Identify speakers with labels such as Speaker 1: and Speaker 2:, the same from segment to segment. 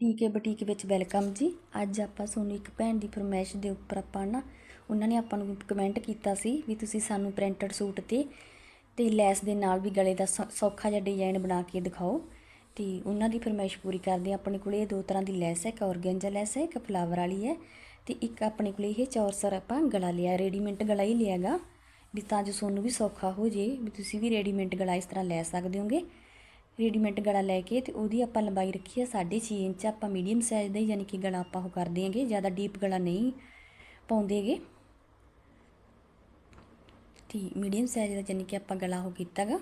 Speaker 1: ਟੀਕੇ ਬੁਟੀਕ ਵਿੱਚ ਵੈਲਕਮ ਜੀ। ਅੱਜ ਆਪਾਂ ਤੁਹਾਨੂੰ ਇੱਕ ਭੈਣ ਦੀ ਫਰਮਾਇਸ਼ ਦੇ ਉੱਪਰ ਆਪਾਂ ਨਾ ਉਹਨਾਂ ਨੇ ਆਪਾਂ ਨੂੰ ਕਮੈਂਟ ਕੀਤਾ ਸੀ ਵੀ ਤੁਸੀਂ ਸਾਨੂੰ ਪ੍ਰਿੰਟਡ ਸੂਟ ਤੇ ਤੇ ਲੈਸ ਦੇ ਨਾਲ ਵੀ ਗਲੇ ਦਾ ਸੌ- ਸੌਖਾ ਜਿਹਾ ਡਿਜ਼ਾਈਨ ਬਣਾ ਕੇ ਦਿਖਾਓ। ਤੇ ਉਹਨਾਂ ਦੀ ਫਰਮਾਇਸ਼ ਪੂਰੀ ਕਰਦੇ ਹਾਂ। ਆਪਣੇ ਕੋਲੇ ਇਹ ਦੋ ਤਰ੍ਹਾਂ ਦੀ ਲੈਸ ਹੈ, ਇੱਕ ਔਰਗੈਂਜਾ ਲੈਸ ਹੈ, ਇੱਕ ਫਲਾਵਰ ਵਾਲੀ ਹੈ ਤੇ ਇੱਕ ਆਪਣੇ ਕੋਲੇ ਇਹ ਚੌਰਸਰ ਆਪਾਂ ਗਲਾ ਲਿਆ, ਰੈਡੀਮੇਡ ਗਲਾ ਹੀ ਲਿਆਗਾ ਵੀ ਤਾਂ ਜੋ ਤੁਹਾਨੂੰ ਵੀ ਸੌਖਾ ਹੋ ਜੇ, ਵੀ ਤੁਸੀਂ ਵੀ ਰੈਡੀਮੇਡ ਗਲਾ ਇਸ ਤਰ੍ਹਾਂ ਲੈ ਸਕਦੇ ਹੋਗੇ। ਰੈਡੀਮੇਡ ਗਲਾ ਲੈ ਕੇ ਤੇ ਉਹਦੀ ਆਪਾਂ ਲੰਬਾਈ ਰੱਖੀ ਹੈ 6.5 ਇੰਚ, ਆਪਾਂ ਮੀਡੀਅਮ ਸਾਈਜ਼ ਦਾ ਯਾਨੀ ਕਿ ਗਲਾ ਆਪਾਂ ਉਹ ਕਰਦੇ ਹਾਂਗੇ ਜ਼ਿਆਦਾ ਡੀਪ ਗਲਾ ਨਹੀਂ ਪਾਉਂਦੇਗੇ ਤੇ ਮੀਡੀਅਮ ਸਾਈਜ਼ ਦਾ ਯਾਨੀ ਕਿ ਆਪਾਂ ਗਲਾ ਉਹ ਕੀਤਾਗਾ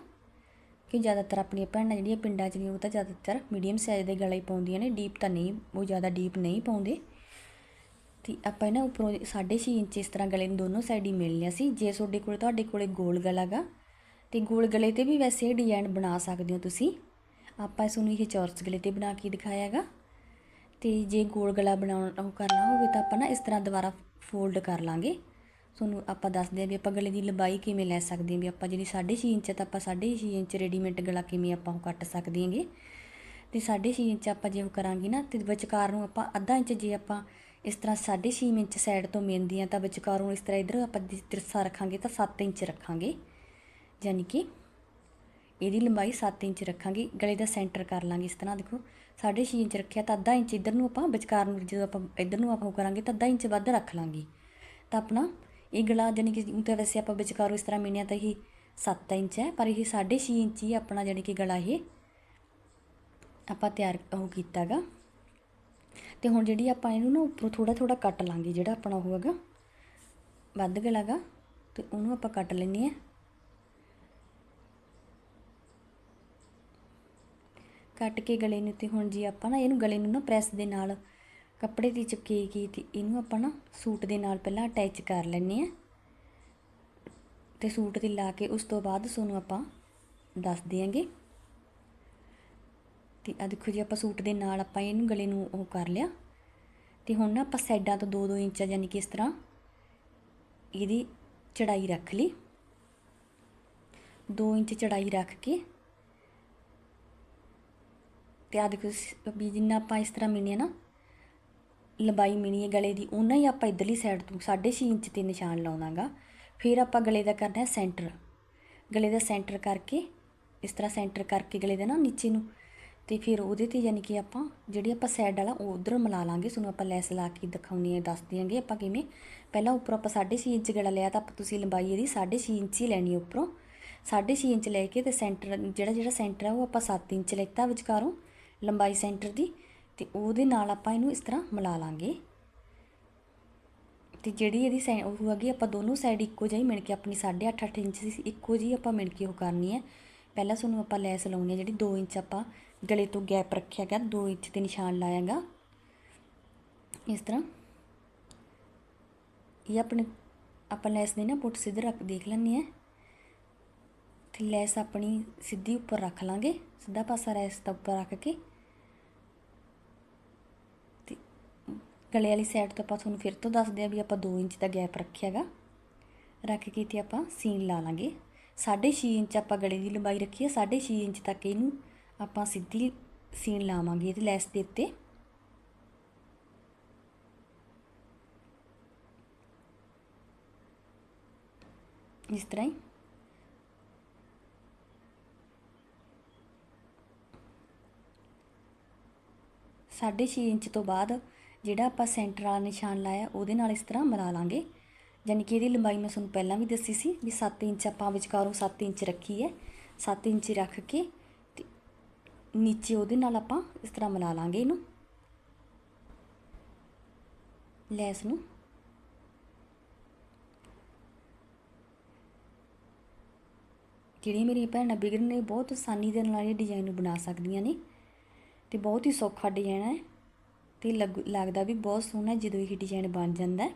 Speaker 1: ਕਿ ਜ਼ਿਆਦਾਤਰ ਆਪਣੀਆਂ ਭੈਣਾਂ ਜਿਹੜੀਆਂ ਪਿੰਡਾਂ 'ਚ ਨੇ ਉਹ ਤਾਂ ਜ਼ਿਆਦਾਤਰ ਮੀਡੀਅਮ ਸਾਈਜ਼ ਦੇ ਗਲਾ ਹੀ ਪਾਉਂਦੀਆਂ ਨੇ ਡੀਪ ਤਾਂ ਨਹੀਂ, ਉਹ ਜ਼ਿਆਦਾ ਡੀਪ ਨਹੀਂ ਪਾਉਂਦੇ। ਤੇ ਆਪਾਂ ਇਹਨਾਂ ਉੱਪਰੋਂ 6.5 ਇੰਚ ਇਸ ਤਰ੍ਹਾਂ ਗਲੇ ਨੂੰ ਦੋਨੋਂ ਸਾਈਡ ਹੀ ਮਿਲਣੀਆਂ ਸੀ, ਜੇ ਤੁਹਾਡੇ ਕੋਲ, ਤੁਹਾਡੇ ਕੋਲੇ ਗੋਲ ਗਲਾ ਗਾ ਤੇ ਗੋਲ ਗਲੇ ਤੇ ਵੀ ਵੈਸੇ ਇਹ ਡਿਜ਼ਾਈਨ ਬਣਾ ਸਕਦੇ ਹੋ ਤੁਸੀਂ। ਆਪਾਂ ਇਸ ਨੂੰ ਇਹ ਚੌਰਸ ਗਲੇ ਤੇ ਬਣਾ ਕੇ ਦਿਖਾਇਆਗਾ। ਤੇ ਜੇ ਗੋਲ ਗਲਾ ਬਣਾਉਣਾ ਉਹ ਕਰਨਾ ਹੋਵੇ ਤਾਂ ਆਪਾਂ ਨਾ ਇਸ ਤਰ੍ਹਾਂ ਦੁਬਾਰਾ ਫੋਲਡ ਕਰ ਲਾਂਗੇ। ਤੁਹਾਨੂੰ ਆਪਾਂ ਦੱਸਦੇ ਹਾਂ ਵੀ ਆਪਾਂ ਗਲੇ ਦੀ ਲੰਬਾਈ ਕਿਵੇਂ ਲੈ ਸਕਦੇ ਹਾਂ ਵੀ ਆਪਾਂ ਜਿਹੜੀ 6.5 ਇੰਚ ਹੈ ਤਾਂ ਆਪਾਂ 6.5 ਇੰਚ ਰੈਡੀਮੇਡ ਗਲਾ ਕਿਵੇਂ ਆਪਾਂ ਉਹ ਕੱਟ ਸਕਦੇ ਹਾਂਗੇ। ਤੇ 6.5 ਇੰਚ ਆਪਾਂ ਜੇ ਉਹ ਕਰਾਂਗੇ ਨਾ ਤੇ ਵਿਚਕਾਰ ਨੂੰ ਆਪਾਂ ਅੱਧਾ ਇੰਚ ਜੇ ਆਪਾਂ ਇਸ ਤਰ੍ਹਾਂ 6.5 ਇੰਚ ਸਾਈਡ ਤੋਂ ਮਿਲਦੀਆਂ ਤਾਂ ਵਿਚਕਾਰੋਂ ਇਸ ਤਰ੍ਹਾਂ ਇਧਰ ਆਪਾਂ ਜੇ ਤਿਰਸਾ ਰੱਖਾਂਗੇ ਤਾਂ 7 ਇੰਚ ਰੱਖਾਂਗੇ। ਯਾਨੀ ਕਿ ਇਹਦੀ ਲੰਬਾਈ 7 ਇੰਚ ਰੱਖਾਂਗੇ, ਗਲੇ ਦਾ ਸੈਂਟਰ ਕਰ ਲਾਂਗੇ ਇਸ ਤਰ੍ਹਾਂ ਦੇਖੋ। 6.5 ਇੰਚ ਰੱਖਿਆ ਤਾਂ ਅੱਧਾ ਇੰਚ ਇਧਰ ਨੂੰ ਆਪਾਂ ਵਿਚਕਾਰ ਨੂੰ, ਜਦੋਂ ਆਪਾਂ ਇਧਰ ਨੂੰ ਆਪਾਂ ਉਹ ਕਰਾਂਗੇ ਤਾਂ ਅੱਧਾ ਇੰਚ ਵੱਧ ਰੱਖ ਲਾਂਗੇ। ਤਾਂ ਆਪਣਾ ਇਹ ਗਲਾ ਯਾਨੀ ਕਿ ਊਂ ਤਾਂ ਵੈਸੇ ਆਪਾਂ ਵਿਚਕਾਰੋਂ ਇਸ ਤਰ੍ਹਾਂ ਮਿਣਿਆ ਤਾਂ ਇਹ 7 ਇੰਚ ਹੈ, ਪਰ ਇਹ 6.5 ਇੰਚ ਹੀ ਆਪਣਾ ਯਾਨੀ ਕਿ ਗਲਾ ਇਹ ਆਪਾਂ ਤਿਆਰ ਉਹ ਕੀਤਾਗਾ। ਤੇ ਹੁਣ ਜਿਹੜੀ ਆਪਾਂ ਇਹਨੂੰ ਨਾ ਉੱਪਰੋਂ ਥੋੜਾ ਥੋੜਾ ਕੱਟ ਲਾਂਗੇ, ਜਿਹੜਾ ਆਪਣਾ ਉਹ ਹੈਗਾ, ਵੱਧ ਗਲਾ ਗਾ ਤੇ ਉਹਨੂੰ ਆਪਾਂ ਕੱਟ ਲੈਣੀ ਹੈ। ਕੱਟ ਕੇ ਗਲੇ ਨੂੰ ਤੇ ਹੁਣ ਜੀ ਆਪਾਂ ਨਾ ਇਹਨੂੰ ਗਲੇ ਨੂੰ ਨਾ ਪ੍ਰੈਸ ਦੇ ਨਾਲ ਕੱਪੜੇ ਦੀ ਚਪਕੇ ਕੀ ਤੇ ਇਹਨੂੰ ਆਪਾਂ ਨਾ ਸੂਟ ਦੇ ਨਾਲ ਪਹਿਲਾਂ ਅਟੈਚ ਕਰ ਲੈਣੇ ਆ ਤੇ ਸੂਟ ਤੇ ਲਾ ਕੇ ਉਸ ਤੋਂ ਬਾਅਦ ਤੁਹਾਨੂੰ ਆਪਾਂ ਦੱਸ ਦਿਆਂਗੇ। ਤੇ ਆ ਦੇਖੋ ਜੀ, ਆਪਾਂ ਸੂਟ ਦੇ ਨਾਲ ਆਪਾਂ ਇਹਨੂੰ ਗਲੇ ਨੂੰ ਉਹ ਕਰ ਲਿਆ। ਤੇ ਹੁਣ ਨਾ ਆਪਾਂ ਸਾਈਡਾਂ ਤੋਂ 2-2 ਇੰਚ ਯਾਨੀ ਕਿ ਇਸ ਤਰ੍ਹਾਂ ਇਹਦੀ ਚੜਾਈ ਰੱਖ ਲਈ। 2 ਇੰਚ ਚੜਾਈ ਰੱਖ ਕੇ ਤੇ ਆ ਦੇਖੋ ਸ- ਵੀ ਜਿੰਨਾ ਆਪਾਂ ਇਸ ਤਰ੍ਹਾਂ ਮਿਣੀ ਹੈ ਨਾ, ਲੰਬਾਈ ਮਿਣੀ ਹੈ ਗਲੇ ਦੀ ਉਹਨਾਂ ਹੀ ਆਪਾਂ ਇਧਰਲੀ ਸਾਈਡ ਤੋਂ 6.5 ਇੰਚ ਤੇ ਨਿਸ਼ਾਨ ਲਾਉਣਾਗਾ। ਫਿਰ ਆਪਾਂ ਗਲੇ ਦਾ ਕਰਨਾ ਹੈ ਸੈਂਟਰ ਗਲੇ ਦਾ ਸੈਂਟਰ ਕਰਕੇ, ਇਸ ਤਰ੍ਹਾਂ ਸੈਂਟਰ ਕਰਕੇ ਗਲੇ ਦਾ ਨਾ ਨੀਚੇ ਨੂੰ। ਤੇ ਫਿਰ ਉਹਦੇ ਤੇ ਯਾਨੀ ਕਿ ਆਪਾਂ ਜਿਹੜੀ ਆਪਾਂ ਸਾਈਡ ਵਾਲਾ, ਉਹ ਉਧਰ ਮਿਲਾ ਲਾਂਗੇ। ਤੁਹਾਨੂੰ ਆਪਾਂ ਲੈਸ ਲਾ ਕੇ ਦਿਖਾਉਣੀ ਹੈ, ਦੱਸ ਦਿਆਂਗੇ ਆਪਾਂ ਕਿਵੇਂ। ਪਹਿਲਾਂ ਉੱਪਰ ਆਪਾਂ 6.5 ਇੰਚ ਗਲਾ ਲਿਆ ਤਾਂ ਆਪਾਂ ਤੁਸੀਂ ਲੰਬਾਈ ਇਹਦੀ 6.5 ਇੰਚ ਹੀ ਲੈਣੀ ਹੈ ਉੱਪਰੋਂ। 6.5 ਇੰਚ ਲੈ ਕੇ ਤੇ ਸੈਂਟਰ ਜਿਹੜਾ ਜਿਹੜਾ ਸੈਂਟਰ ਆ ਉਹ ਆਪਾਂ 7 ਇੰਚ ਲੈਤਾ ਵਿਚਕਾਰੋਂ। ਲੰਬਾਈ ਸੈਂਟਰ ਦੀ ਤੇ ਉਹਦੇ ਨਾਲ ਆਪਾਂ ਇਹਨੂੰ ਇਸ ਤਰ੍ਹਾਂ ਮਿਲਾ ਲਾਂਗੇ। ਤੇ ਜਿਹੜੀ ਇਹਦੀ ਸੈ, ਉਹ ਹੈਗੀ ਆਪਾਂ ਦੋਨੋਂ ਸਾਈਡ ਇੱਕੋ ਜਿਹੀ ਮਿਣ ਕੇ ਆਪਣੀ 8.5 8 ਇੰਚ ਦੀ ਇੱਕੋ ਜਿਹੀ ਆਪਾਂ ਮਿਣ ਕੇ ਉਹ ਕਰਨੀ ਹੈ। ਪਹਿਲਾਂ ਸਾਨੂੰ ਆਪਾਂ ਲੈਸ ਲਾਉਣੀ ਹੈ ਜਿਹੜੀ 2 ਇੰਚ ਆਪਾਂ ਗਲੇ ਤੋਂ ਗੈਪ ਰੱਖਿਆ ਗਿਆ 2 ਇੰਚ ਤੇ ਨਿਸ਼ਾਨ ਲਾਇਆਗਾ। ਇਸ ਤਰ੍ਹਾਂ ਇਹ ਆਪਣੇ, ਆਪਾਂ ਲੈਸ ਦੇ ਨਾ ਪੁੱਟ ਸਿੱਧੇ ਰੱਖ, ਦੇਖ ਲੈਣੀ ਹੈ। ਤੇ ਲੈਸ ਆਪਣੀ ਸਿੱਧੀ ਉੱਪਰ ਰੱਖ ਲਾਂਗੇ, ਸਿੱਧਾ ਪਾਸਾ ਲੈਸ ਦਾ ਉੱਪਰ ਰੱਖ ਕੇ। ਤੇ ਗਲੇ ਵਾਲੀ ਸਾਈਡ ਤੋਂ ਆਪਾਂ ਤੁਹਾਨੂੰ ਫਿਰ ਤੋਂ ਦੱਸਦੇ ਆ ਵੀ ਆਪਾਂ 2 ਇੰਚ ਦਾ ਗੈਪ ਰੱਖਿਆਗਾ। ਰੱਖ ਕੇ ਤੇ ਆਪਾਂ ਸੀਨ ਲਾ ਲਾਂਗੇ। 6.5 ਇੰਚ ਆਪਾਂ ਗਲੇ ਦੀ ਲੰਬਾਈ ਰੱਖੀ ਹੈ 6.5 ਇੰਚ ਤੱਕ ਇਹਨੂੰ ਆਪਾਂ ਸਿੱਧੀ ਸੀਨ ਲਾਵਾਂਗੇ ਇਹਦੇ ਲੈਸ ਦੇ ਉੱਤੇ। ਇਸ ਤਰ੍ਹਾਂ ਹੀ। ਸਾਢੇ ਛੇ ਇੰਚ ਤੋਂ ਬਾਅਦ ਜਿਹੜਾ ਆਪਾਂ ਸੈਂਟਰ ਵਾਲਾ ਨਿਸ਼ਾਨ ਲਾਇਆ, ਉਹਦੇ ਨਾਲ ਇਸ ਤਰ੍ਹਾਂ ਮਿਲਾ ਲਾਂਗੇ। ਯਾਨੀ ਕਿ ਇਹਦੀ ਲੰਬਾਈ ਮੈਂ ਤੁਹਾਨੂੰ ਪਹਿਲਾਂ ਵੀ ਦੱਸੀ ਸੀ ਵੀ 7 ਇੰਚ ਆਪਾਂ ਵਿਚਕਾਰੋਂ 7 ਇੰਚ ਰੱਖੀ ਹੈ 7 ਇੰਚ ਰੱਖ ਕੇ ਤੇ ਨੀਚੇ ਉਹਦੇ ਨਾਲ ਆਪਾਂ ਇਸ ਤਰ੍ਹਾਂ ਮਿਲਾ ਲਾਂਗੇ ਇਹਨੂੰ। ਲੈਸ ਨੂੰ ਜਿਹੜੀਆਂ ਮੇਰੀਆਂ ਭੈਣਾਂ ਬਿਗਨ ਨੇ ਬਹੁਤ ਆਸਾਨੀ ਦੇ ਨਾਲ ਇਹ ਡਿਜ਼ਾਈਨ ਨੂੰ ਬਣਾ ਸਕਦੀਆਂ ਨੇ। ਤੇ ਬਹੁਤ ਹੀ ਸੌਖਾ ਡਿਜ਼ਾਈਨ ਹੈ ਤੇ ਲੱਗ- ਲੱਗਦਾ ਵੀ ਬਹੁਤ ਸੋਹਣਾ ਜਦੋਂ ਇਹ ਡਿਜ਼ਾਈਨ ਬਣ ਜਾਂਦਾ ਹੈ।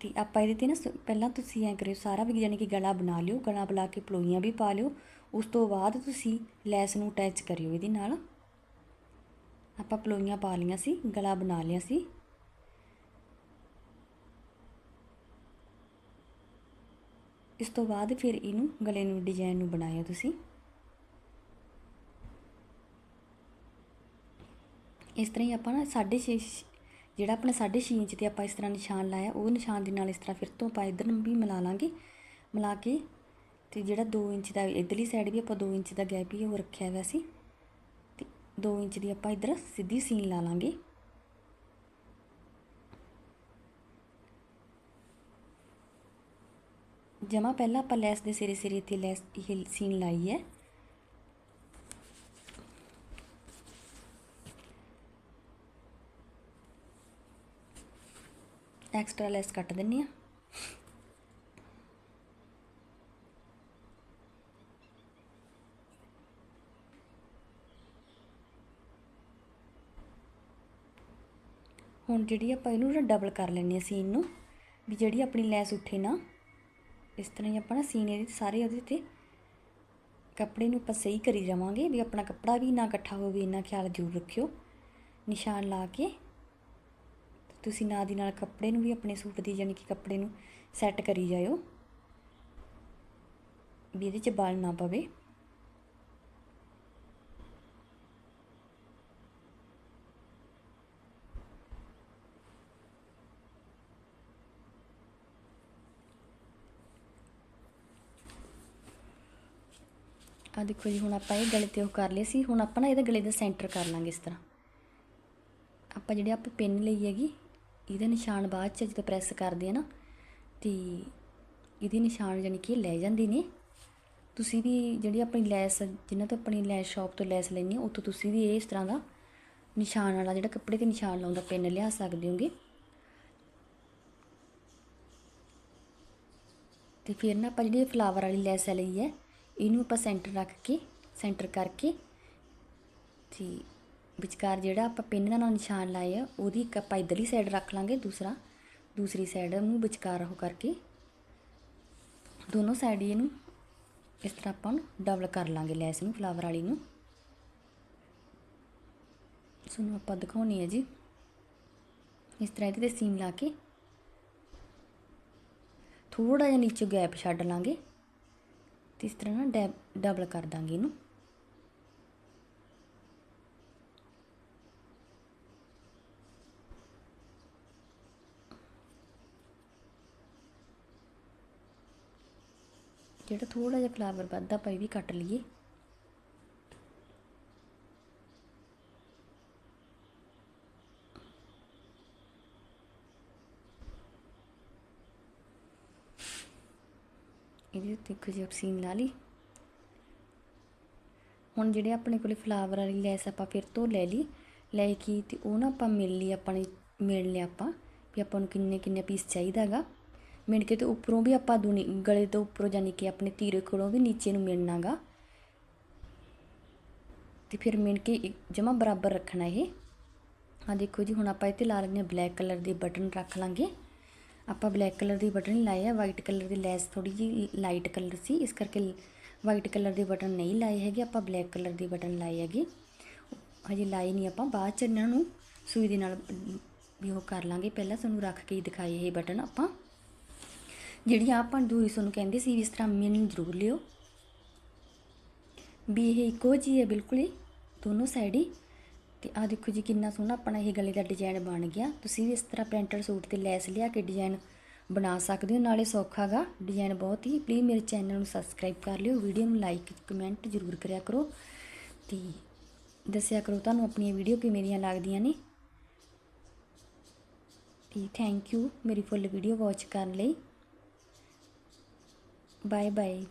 Speaker 1: ਤੇ ਆਪਾਂ ਇਹਦੇ ਤੇ ਨਾ ਸ- ਪਹਿਲਾਂ ਤੁਸੀਂ ਐਂ ਕਰਿਓ, ਸਾਰਾ ਵੀ ਯਾਨੀ ਕਿ ਗਲਾ ਬਣਾ ਲਿਓ, ਗਲਾ ਬਣਾ ਕੇ ਪਲੋਈਆਂ ਵੀ ਪਾ ਲਿਓ, ਉਸ ਤੋਂ ਬਾਅਦ ਤੁਸੀਂ ਲੈਸ ਨੂੰ ਅਟੈਚ ਕਰਿਓ ਇਹਦੇ ਨਾਲ। ਆਪਾਂ ਪਲੋਈਆਂ ਪਾ ਲਈਆਂ ਸੀ, ਗਲਾ ਬਣਾ ਲਿਆ ਸੀ। ਇਸ ਤੋਂ ਬਾਅਦ ਫਿਰ ਇਹਨੂੰ, ਗਲੇ ਨੂੰ ਡਿਜ਼ਾਈਨ ਨੂੰ ਬਣਾਇਆ ਤੁਸੀਂ। ਇਸ ਤਰ੍ਹਾਂ ਹੀ ਆਪਾਂ ਨਾ 6.5 ਜਿਹੜਾ ਆਪਣਾ 6.5 ਇੰਚ ਤੇ ਆਪਾਂ ਇਸ ਤਰ੍ਹਾਂ ਨਿਸ਼ਾਨ ਲਾਇਆ, ਉਹ ਨਿਸ਼ਾਨ ਦੇ ਨਾਲ ਇਸ ਤਰ੍ਹਾਂ ਫਿਰ ਤੋਂ ਆਪਾਂ ਇਧਰ ਨੂੰ ਵੀ ਮਿਲਾ ਲਾਂਗੇ, ਮਿਲਾ ਕੇ ਤੇ ਜਿਹੜਾ 2 ਇੰਚ ਦਾ ਇਧਰਲੀ ਸਾਈਡ ਵੀ ਆਪਾਂ 2 ਇੰਚ ਦਾ ਗੈਪ ਹੀ ਉਹ ਰੱਖਿਆ ਹੋਇਆ ਸੀ, ਤੇ 2 ਇੰਚ ਦੀ ਆਪਾਂ ਇਧਰ ਸਿੱਧੀ ਸੀਨ ਲਾ ਲਾਂਗੇ। ਜਮਾ ਪਹਿਲਾਂ ਆਪਾਂ ਲੈਸ ਦੇ ਸਿਰੇ ਸਿਰੇ ਤੇ ਲੈਸ ਇਹ ਸੀਨ ਲਾਈ ਹੈ। ਐਕਸਟਰਾ ਲੈਸ ਕੱਟ ਦਿੰਨੀ ਆ। ਹੁਣ ਜਿਹੜੀ ਆਪਾਂ ਇਹਨੂੰ ਨਾ ਡਬਲ ਕਰ ਲੈਣੀ ਆ ਸੀਨ ਨੂੰ, ਵੀ ਜਿਹੜੀ ਆਪਣੀ ਲੈਸ ਉੱਠੇ ਨਾ, ਇਸ ਤਰ੍ਹਾਂ ਹੀ ਆਪਾਂ ਨਾ ਸੀਨ ਇਹਦੇ ਸਾਰੇ ਉਹਦੇ ਤੇ ਕੱਪੜੇ ਨੂੰ ਆਪਾਂ ਸਹੀ ਕਰੀ ਜਾਵਾਂਗੇ, ਵੀ ਆਪਣਾ ਕੱਪੜਾ ਵੀ ਨਾ ਇਕੱਠਾ ਹੋਵੇ, ਇੰਨਾ ਖਿਆਲ ਜ਼ਰੂਰ ਰੱਖਿਓ। ਨਿਸ਼ਾਨ ਲਾ ਕੇ ਤੁਸੀਂ ਨਾਲ ਦੀ ਨਾਲ ਕੱਪੜੇ ਨੂੰ ਵੀ ਆਪਣੇ ਸੂਟ ਦੀ ਯਾਨੀ ਕਿ ਕੱਪੜੇ ਨੂੰ ਸੈੱਟ ਕਰੀ ਜਾਇਓ। ਵੀ ਇਹਦੇ 'ਚ ਬਲ ਨਾ ਪਵੇ। ਆ ਦੇਖੋ ਜੀ, ਹੁਣ ਆਪਾਂ ਇਹ ਗਲੇ ਤੇ ਉਹ ਕਰ ਲਿਆ ਸੀ। ਹੁਣ ਆਪਾਂ ਨਾ ਇਹਦੇ ਗਲੇ ਦਾ ਸੈਂਟਰ ਕਰ ਲਾਂਗੇ ਇਸ ਤਰ੍ਹਾਂ। ਆਪਾਂ ਜਿਹੜੇ ਆਪਾਂ ਪਿੰਨ ਲਈ ਹੈਗੀ ਇਹਦਾ ਨਿਸ਼ਾਨ ਬਾਅਦ ਚ ਜਦੋਂ ਪ੍ਰੈਸ ਕਰਦੇ ਆ ਨਾ, ਤੇ ਇਹਦੇ ਨਿਸ਼ਾਨ ਯਾਨੀ ਕਿ ਲੈ ਜਾਂਦੇ ਨੇ। ਤੁਸੀਂ ਵੀ ਜਿਹੜੀ ਆਪਣੀ ਲੈਸ ਜਿਨ੍ਹਾਂ ਤੋਂ ਆਪਣੀ ਲੈਸ ਸ਼ਾਪ ਤੋਂ ਲੈਸ ਲੈਣੀ ਉੱਥੋਂ ਤੁਸੀਂ ਵੀ ਇਹ ਇਸ ਤਰ੍ਹਾਂ ਦਾ ਨਿਸ਼ਾਨ ਵਾਲਾ ਜਿਹੜਾ ਕੱਪੜੇ ਤੇ ਨਿਸ਼ਾਨ ਲਾਉਂਦਾ, ਪਿੰਨ ਲਿਆ ਸਕਦੇ ਹੋਗੇ। ਤੇ ਫਿਰ ਨਾ ਆਪਾਂ ਜਿਹੜੀ ਫਲਾਵਰ ਵਾਲੀ ਲੈਸ ਲਈ ਹੈ, ਇਹਨੂੰ ਆਪਾਂ ਸੈਂਟਰ ਰੱਖ ਕੇ ਸੈਂਟਰ ਕਰਕੇ, ਤੇ ਵਿਚਕਾਰ ਜਿਹੜਾ ਆਪਾਂ ਪਿੰਨ ਨਾਲ ਨਿਸ਼ਾਨ ਲਾਇਆ ਉਹਦੀ ਇੱਕ ਆਪਾਂ ਇਧਰਲੀ ਸਾਈਡ ਰੱਖ ਲਾਂਗੇ, ਦੂਸਰਾ, ਦੂਸਰੀ ਸਾਈਡ ਨੂੰ ਵਿਚਕਾਰ ਉਹ ਕਰਕੇ ਦੋਨੋਂ ਸਾਈਡ ਇਹਨੂੰ ਇਸ ਤਰ੍ਹਾਂ ਆਪਾਂ ਨੂੰ ਡਬਲ ਕਰ ਲਾਂਗੇ, ਲੈਸ ਨੂੰ ਫਲਾਵਰ ਵਾਲੀ ਨੂੰ। ਸੁਣੋ ਆਪਾਂ ਦਿਖਾਉਣੀ ਹੈ ਜੀ। ਇਸ ਤਰ੍ਹਾਂ ਇਹਦੇ ਤੇ ਸੀਮ ਲਾ ਕੇ ਥੋੜਾ ਜਿਹਾ ਨੀਚੇ ਗੈਪ ਛੱਡ ਲਾਂਗੇ ਤੇ ਇਸ ਤਰ੍ਹਾਂ ਨਾ ਡੈਬ ਡਬਲ ਕਰ ਦਾਂਗੇ ਇਹਨੂੰ। ਜਿਹੜਾ ਥੋੜਾ ਜਿਹਾ ਫਲਾਵਰ ਵੱਧਦਾ ਪਈ ਵੀ ਕੱਟ ਲਈਏ। ਇਹਦੇ ਉੱਤੇ ਕੁਝ ਸੀਨ ਲਾ ਲਈ। ਹੁਣ ਜਿਹੜੇ ਆਪਣੇ ਕੋਲੇ ਫਲਾਵਰ ਵਾਲੀ ਲੈਸ ਆਪਾਂ ਫਿਰ ਤੋਂ ਲੈ ਲਈ। ਲੈ ਕੇ ਤੇ ਉਹ ਨਾ ਆਪਾਂ ਮਿਲ ਲਈ ਆਪਾਂ ਨੇ ਮਿਲ ਲਿਆ ਆਪਾਂ, ਵੀ ਆਪਾਂ ਨੂੰ ਕਿੰਨੇ ਕਿੰਨੇ ਪੀਸ ਚਾਹੀਦਾਗਾ ਮਿਣਕੇ ਤੋਂ ਉੱਪਰੋਂ ਵੀ ਆਪਾਂ ਦੁਨੀ, ਗਲੇ ਤੋਂ ਉੱਪਰੋਂ ਜਾਨੀ ਕਿ ਆਪਣੇ ਤੀਰੇ ਕੋਲੋਂ ਵੀ ਨੀਚੇ ਨੂੰ ਮਿਲਣਾਗਾ ਤੇ ਫਿਰ ਮਿਣਕੇ ਜਮਾ ਬਰਾਬਰ ਰੱਖਣਾ ਇਹ। ਆ ਦੇਖੋ ਜੀ, ਹੁਣ ਆਪਾਂ ਇੱਥੇ ਲਾ ਲੈਂਦੇ ਹਾਂ ਬਲੈਕ ਕਲਰ ਦੇ ਬਟਨ ਰੱਖ ਲਾਂਗੇ। ਆਪਾਂ ਬਲੈਕ ਕਲਰ ਦੀ ਬਟਨ ਲਾਏ ਆ, ਵਾਈਟ ਕਲਰ ਦੀ ਲੈਸ ਥੋੜੀ ਜੀ ਲਾਈਟ ਕਲਰ ਸੀ, ਇਸ ਕਰਕੇ ਵਾਈਟ ਕਲਰ ਦੇ ਬਟਨ ਨਹੀਂ ਲਾਏ ਹੈਗੇ, ਆਪਾਂ ਬਲੈਕ ਕਲਰ ਦੇ ਬਟਨ ਲਾਏ ਹੈਗੇ। ਹਜੇ ਲਾਏ ਨਹੀਂ ਆਪਾਂ, ਬਾਅਦ ਚ ਇਹਨਾਂ ਨੂੰ ਸੂਈ ਦੇ ਨਾਲ ਵੀ ਉਹ ਕਰ ਲਾਂਗੇ। ਪਹਿਲਾਂ ਤੁਹਾਨੂੰ ਰੱਖ ਕੇ ਹੀ ਦਿਖਾਏ ਇਹ ਬਟਨ ਆਪਾਂ। ਜਿਹੜੀ ਆਪਾਂ ਦੂਈ ਤੁਹਾਨੂੰ ਕਹਿੰਦੇ ਸੀ ਵੀ ਇਸ ਤਰ੍ਹਾਂ ਮਿਣ ਜ਼ਰੂਰ ਲਿਓ। ਵੀ ਇਹ ਇੱਕੋ ਜਿਹੀ ਹੈ ਬਿਲਕੁਲ ਹੀ, ਦੋਨੋਂ ਸਾਈਡ ਹੀ। ਤੇ ਆ ਦੇਖੋ ਜੀ ਕਿੰਨਾ ਸੋਹਣਾ ਆਪਣਾ ਇਹ ਗਲੇ ਦਾ ਡਿਜ਼ਾਈਨ ਬਣ ਗਿਆ। ਤੁਸੀਂ ਵੀ ਇਸ ਤਰ੍ਹਾਂ ਪ੍ਰਿੰਟਡ ਸੂਟ ਤੇ ਲੈਸ ਲਿਆ ਕੇ ਡਿਜ਼ਾਈਨ ਬਣਾ ਸਕਦੇ ਹੋ, ਨਾਲੇ ਸੌਖਾਗਾ ਡਿਜ਼ਾਈਨ ਬਹੁਤ ਹੀ ਪਲੀਜ਼ ਮੇਰੇ ਚੈਨਲ ਨੂੰ ਸਬਸਕ੍ਰਾਈਬ ਕਰ ਲਿਓ। ਵੀਡੀਓ ਨੂੰ ਲਾਈਕ ਕਮੈਂਟ ਜ਼ਰੂਰ ਕਰਿਆ ਕਰੋ। ਤੇ ਦੱਸਿਆ ਕਰੋ ਤੁਹਾਨੂੰ ਆਪਣੀਆਂ ਵੀਡੀਓ ਕਿਵੇਂ ਦੀਆਂ ਲੱਗਦੀਆਂ ਨੇ। ਤੇ ਥੈਂਕ ਯੂ ਮੇਰੀ ਫੁੱਲ ਵੀਡੀਓ ਵਾਚ ਕਰਨ ਲਈ। Bye bye.